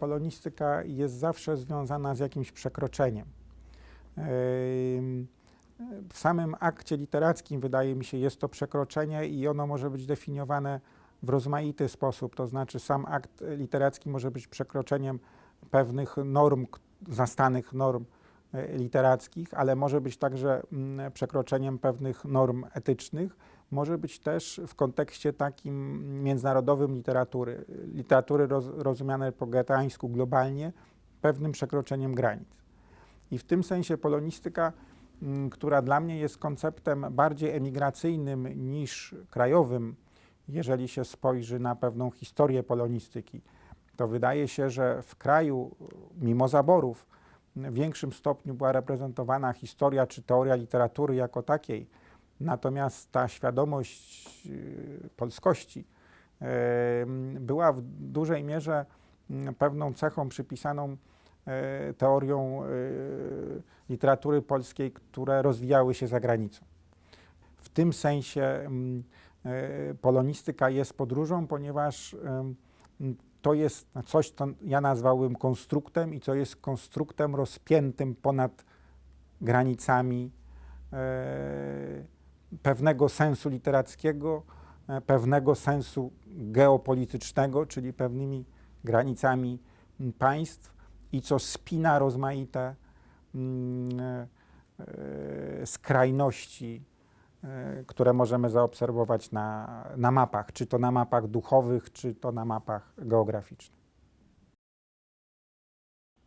polonistyka jest zawsze związana z jakimś przekroczeniem. W samym akcie literackim, wydaje mi się, jest to przekroczenie i ono może być definiowane w rozmaity sposób. To znaczy, sam akt literacki może być przekroczeniem pewnych norm, zastanych norm literackich, ale może być także mm, przekroczeniem pewnych norm etycznych. Może być też w kontekście takim międzynarodowym literatury, literatury roz, rozumianej po goetheańsku globalnie, pewnym przekroczeniem granic. I w tym sensie polonistyka, mm, która dla mnie jest konceptem bardziej emigracyjnym niż krajowym, jeżeli się spojrzy na pewną historię polonistyki, to wydaje się, że w kraju, mimo zaborów, większym stopniu była reprezentowana historia czy teoria literatury jako takiej. Natomiast ta świadomość y, polskości em, była w dużej mierze mm, pewną cechą przypisaną e, teorią literatury polskiej, które rozwijały się za granicą. W tym sensie mm, polonistyka jest podróżą, ponieważ to jest coś, co ja nazwałbym konstruktem i co jest konstruktem rozpiętym ponad granicami e, pewnego sensu literackiego, e, pewnego sensu geopolitycznego, czyli pewnymi granicami m, państw i co spina rozmaite mm, e, e, skrajności, które możemy zaobserwować na, na mapach, czy to na mapach duchowych, czy to na mapach geograficznych.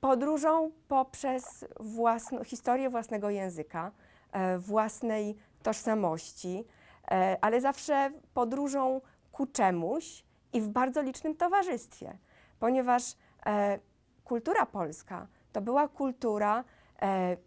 podróżą poprzez własną, historię własnego języka, e, własnej tożsamości, e, ale zawsze podróżą ku czemuś i w bardzo licznym towarzystwie, ponieważ e, kultura polska to była kultura e,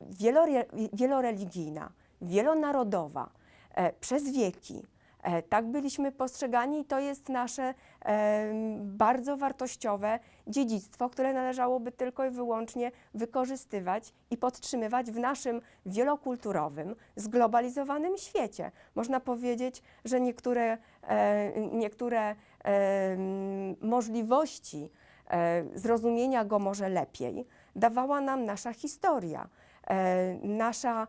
wielore, wieloreligijna, wielonarodowa, e, przez wieki. E, tak byliśmy postrzegani i to jest nasze e, bardzo wartościowe dziedzictwo, które należałoby tylko i wyłącznie wykorzystywać i podtrzymywać w naszym wielokulturowym, zglobalizowanym świecie. Można powiedzieć, że niektóre, niektóre możliwości zrozumienia go może lepiej dawała nam nasza historia, nasza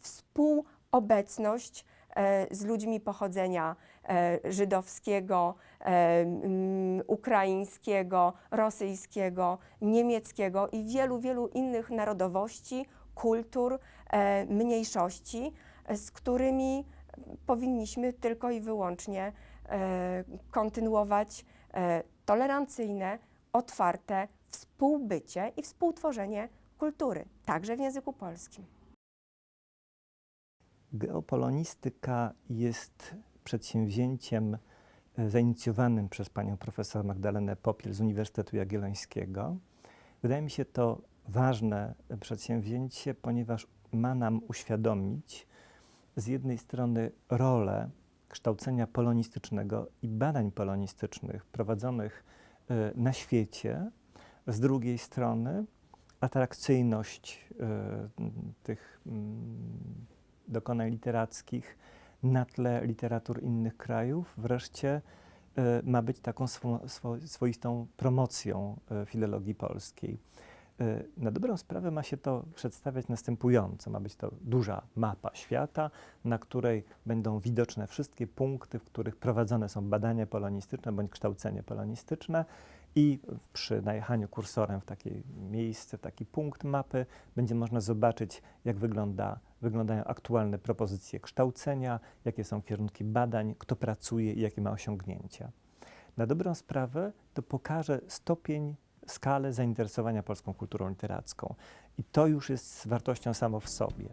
współobecność e, z ludźmi pochodzenia e, żydowskiego, e, mm, ukraińskiego, rosyjskiego, niemieckiego i wielu, wielu innych narodowości, kultur, mniejszości, z którymi powinniśmy tylko i wyłącznie kontynuować tolerancyjne, otwarte współbycie i współtworzenie kultury, także w języku polskim. Geopolonistyka jest przedsięwzięciem e, zainicjowanym przez panią profesor Magdalenę Popiel z Uniwersytetu Jagiellońskiego. Wydaje mi się to ważne e, przedsięwzięcie, ponieważ ma nam uświadomić z jednej strony rolę kształcenia polonistycznego i badań polonistycznych prowadzonych e, na świecie, z drugiej strony atrakcyjność m, tych mm, dokonań literackich na tle literatur innych krajów, wreszcie e, ma być taką swo, swo, swoistą promocją e, filologii polskiej. Na dobrą sprawę ma się to przedstawiać następująco. Ma być to duża mapa świata, na której będą widoczne wszystkie punkty, w których prowadzone są badania polonistyczne bądź kształcenie polonistyczne i przy najechaniu kursorem w takie miejsce, w taki punkt mapy będzie można zobaczyć, jak wygląda, wyglądają aktualne propozycje kształcenia, jakie są kierunki badań, kto pracuje i jakie ma osiągnięcia. Na dobrą sprawę to pokaże stopień, skalę zainteresowania polską kulturą literacką. I to już jest wartością samo w sobie.